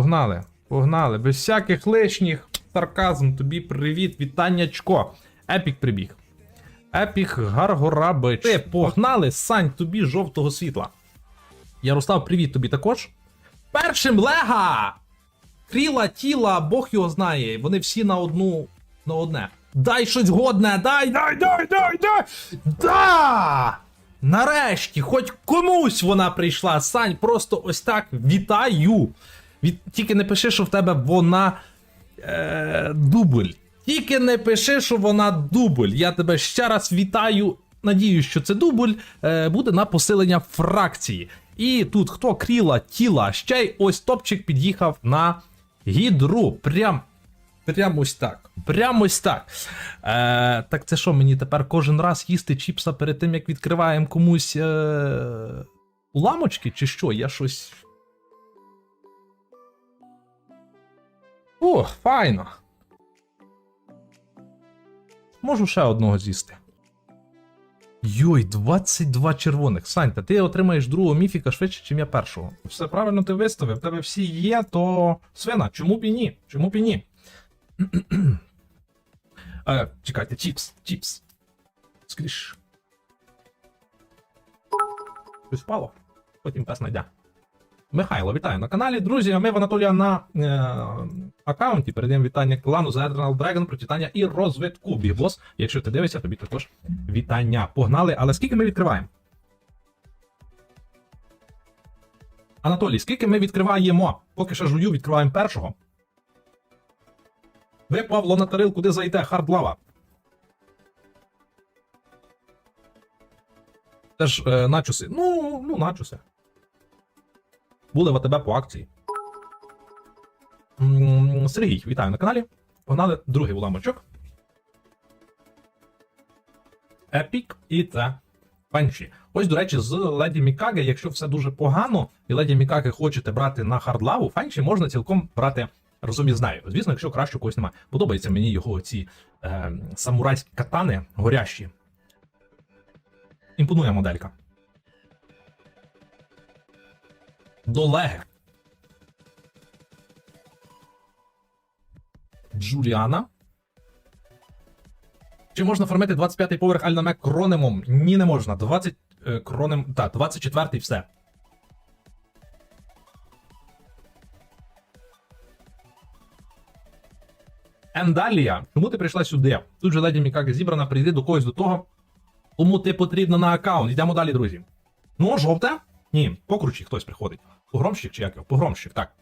погнали. Погнали. Без всяких лишніх. Сарказм, тобі привіт, вітаннячко. Епік прибіг. Епік Гаргорабич. Ти, погнали, Сань, тобі жовтого світла. Ярослав, привіт тобі також. Першим Лега! Кріла, тіла, Бог його знає. Вони всі на одну. на одне. Дай щось годне! Дай, дай, дай, дай, дай! Да! Нарешті, хоч комусь вона прийшла. Сань, просто ось так вітаю. Від... Тільки не пиши, що в тебе вона е... дубль. Тільки не пиши, що вона дубль. Я тебе ще раз вітаю. Надіюсь, що це дубль е, буде на посилення фракції. І тут хто кріла тіла, ще й ось топчик під'їхав на гідру. Прям. Прям ось так. Прям ось так. Е, так це що, мені тепер кожен раз їсти чіпса перед тим, як відкриваємо комусь е, уламочки, чи що? Я щось. О, файно. Можу ще одного з'їсти. Йой, 22 червоних. Сань, та ти отримаєш другого міфіка швидше, ніж я першого. Все правильно ти виставив. В тебе всі є, то свина, чому б і ні? Чому б і ні? е, чекайте, чіпс, чіпс. Скріш. Щось впало. Потім пес найде. Михайло, вітаю на каналі. Друзі, ми в Анатолія на е, аккаунті передаємо вітання клану The Eternal Dragon, процвітання і розвитку. Бігбос, якщо ти дивишся, тобі також вітання. Погнали, але скільки ми відкриваємо? Анатолій, скільки ми відкриваємо? Поки що жую, відкриваємо першого. Ви, Павло, на тарил, куди зайде? Хардлава. Теж е, начоси. Ну, ну, начоси. Були в АТБ по акції. Сергій, вітаю на каналі. Погнали другий уламочок. Епік і це Пенші. Ось, до речі, з Леді Мікаге, якщо все дуже погано, і Леді Мікаге хочете брати на хардлаву, Фенші можна цілком брати разом із. Звісно, якщо краще когось немає. Подобається мені його ці е, самурайські катани горящі. Імпонує моделька. До Леги. Джуліана. Чи можна фармити 25-й поверх Альнаме кронемом? Ні, не можна. 20 е, кронем. Так, 24-й все. Ендалія. Чому ти прийшла сюди? Тут же леді Мікака зібрана, прийди до когось до того. Кому ти потрібна на аккаунт. Йдемо далі, друзі. Ну, жовте? Ні, покручі хтось приходить. Погромщик чи як його? Погромщик, так.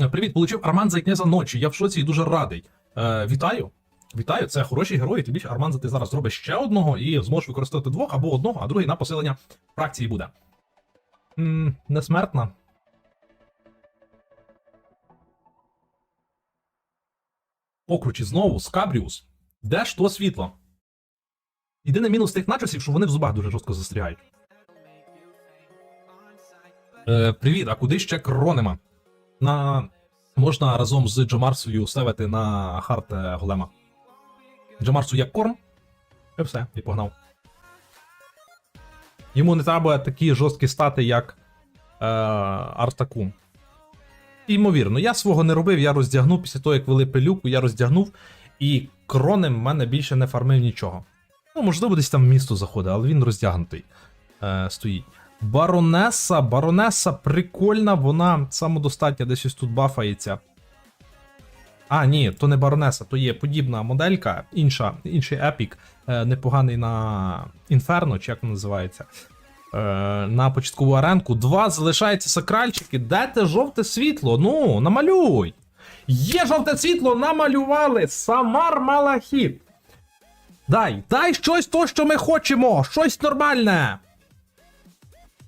Е, Привіт, получив Арман за князя ночі. Я в шоці і дуже радий. Е, вітаю. Вітаю, це хороші герої. Тобі ж Арман за ти зараз зробиш ще одного і зможеш використати двох або одного, а другий на посилення фракції буде. м несмертна. Покручі знову, Скабріус. Де ж то світло? Єдиний мінус тих начосів, що вони в зубах дуже жорстко застрягають. Е, привіт, а куди ще кронема? На... Можна разом з Джомарсою ставити на хард е, голема. Джомарсу як корм. І все, і погнав. Йому не треба такі жорсткі стати, як е, Артаку. Ймовірно, я свого не робив, я роздягнув після того, як вели пилюку, я роздягнув, і кронем в мене більше не фармив нічого. Ну, можливо, десь там в місто заходить, але він роздягнутий е, стоїть. Баронеса, баронеса прикольна, вона самодостатня, десь ось тут бафається. А, ні, то не баронеса, то є подібна моделька, інша, інший епік, е, непоганий на Інферно, чи як він називається. Е, на початкову аренку. Два залишаються сакральчики. Де те жовте світло? Ну, намалюй! Є жовте світло, намалювали! Самар Малахіт! Дай, дай щось то, що ми хочемо! Щось нормальне!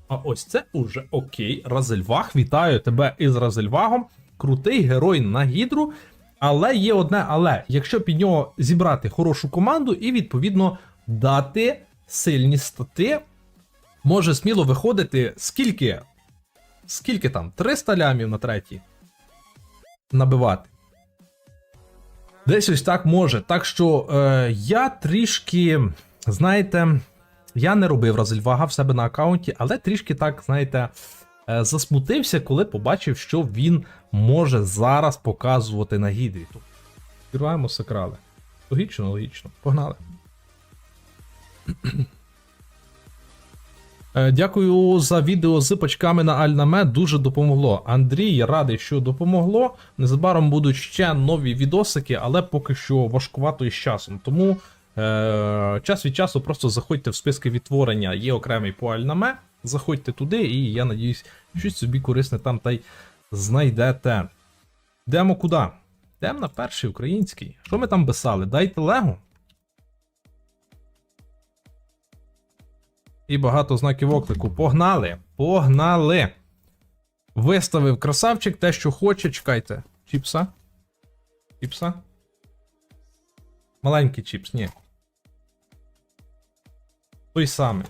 А ось це уже окей. Разельваг, вітаю тебе із Разельвагом. Крутий герой на гідру. Але є одне але. Якщо під нього зібрати хорошу команду і, відповідно, дати сильні стати, може сміло виходити скільки? Скільки там? 300 лямів на третій. Набивати. Десь ось так може. Так що е, я трішки, знаєте, я не робив Розельвага в себе на аккаунті, але трішки так, знаєте, е, засмутився, коли побачив, що він може зараз показувати на гідрі. Відкриваємо сакрали. Логічно, логічно. Погнали. Е, Дякую за відео з пачками на Альнаме. Дуже допомогло. Андрій, радий, що допомогло. Незабаром будуть ще нові відосики, але поки що важкувато із часом. Тому е- час від часу просто заходьте в списки відтворення. Є окремий по Альнаме. Заходьте туди, і я надіюсь, щось собі корисне там та й знайдете. Йдемо куди? Йдемо на перший український. Що ми там писали? Дайте лего. І багато знаків оклику. Погнали! Погнали! Виставив красавчик те, що хоче. Чекайте. Чіпса? Чіпса? Маленький чіпс, ні. Той самий.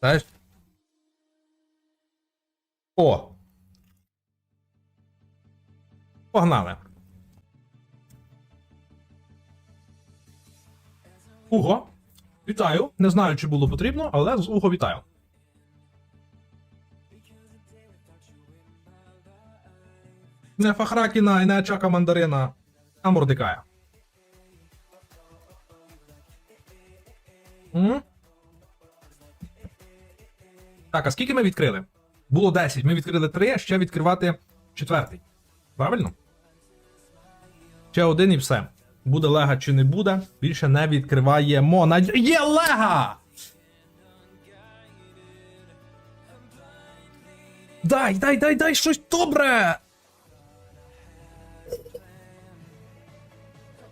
Знаєш? О! Погнали. Уго. Вітаю. Не знаю, чи було потрібно, але з Уго вітаю. Не Фахракіна і не Чака Мандарина, а Мордикая. Так, а скільки ми відкрили? Було 10, ми відкрили 3, ще відкривати четвертий. Правильно? Ще один і все. Буде лега чи не буде, більше не відкриваємо. Є лега! Дай, дай, дай, дай щось добре!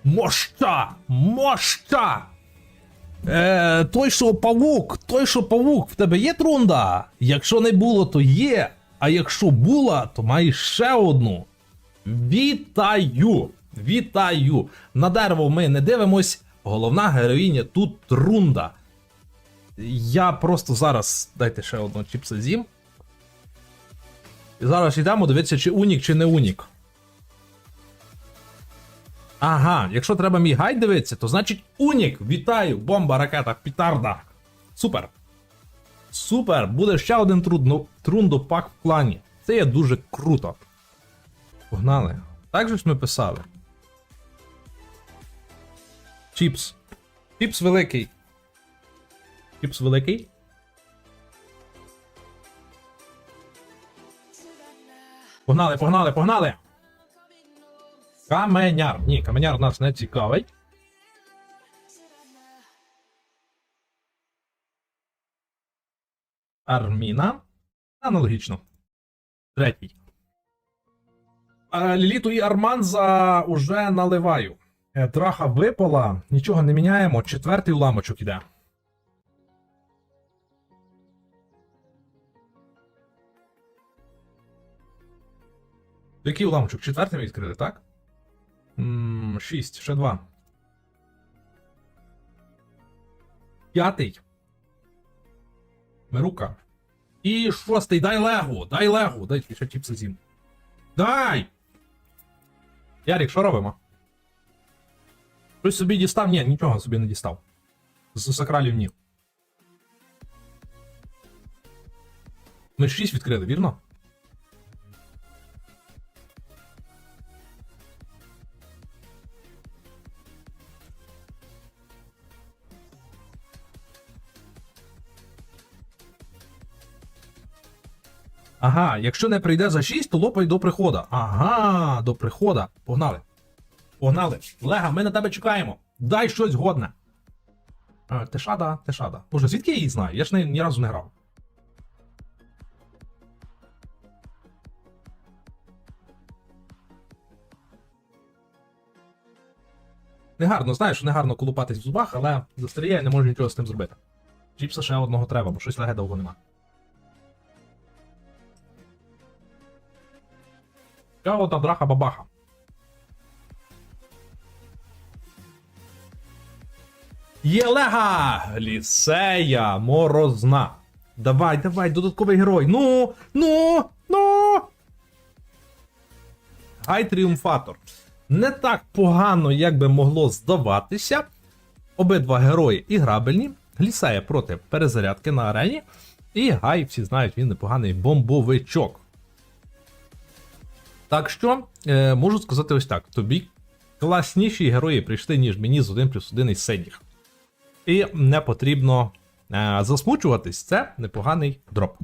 Моща! Моща! Е, той, що павук, той, що павук, в тебе є трунда? Якщо не було, то є. А якщо була, то маєш ще одну. Вітаю! Вітаю! На дерево ми не дивимось. Головна героїня тут трунда. Я просто зараз. Дайте ще одну чіпса з'їм. І зараз йдемо дивитися, чи унік, чи не унік. Ага, якщо треба мій гайд дивитися, то значить унік. Вітаю! Бомба, ракета, пітарда. Супер. Супер! Буде ще один трудно, трундопак в клані. Це є дуже круто. Погнали. Так же ж ми писали. Чіпс. Чіпс великий. Чіпс великий. Погнали, погнали, погнали! Каменяр. Ні, каменяр нас не цікавить. Арміна. Аналогічно. Третій. Ліліту і Арманза уже наливаю. Е, Драха випала, нічого не міняємо. Четвертий уламочок іде. Який уламочок? Четвертий відкрили, так? М, Шість, ще два. П'ятий. Мерука. І шостий, дай легу, дай легу, дай ще чіпси з'їм. Дай! Ярік, що робимо? Щось собі дістав? Ні, нічого собі не дістав. З сакралів ні. Ми 6 відкрили, вірно? Ага, якщо не прийде за 6, то лопай до прихода. Ага, до прихода. Погнали. Погнали. Лега, ми на тебе чекаємо. Дай щось годне. А, тешада, тешада. Боже, звідки я її знаю? Я ж не, ні разу не грав. Негарно, знаєш, негарно колупатись в зубах, але застріє, не можу нічого з тим зробити. Чіпса ще одного треба, бо щось леге довго нема. Ще одна драха бабаха. Єлега! Ліцея морозна. Давай, давай, додатковий герой. Ну, ну, ну. Гай тріумфатор. Не так погано, як би могло здаватися. Обидва герої іграбельні. Глісея проти перезарядки на арені. І Гай, всі знають, він непоганий бомбовичок. Так що, е, можу сказати ось так: тобі класніші герої прийшли, ніж мені з 1 плюс 1 із синіх. І не потрібно е, засмучуватись, це непоганий дроп.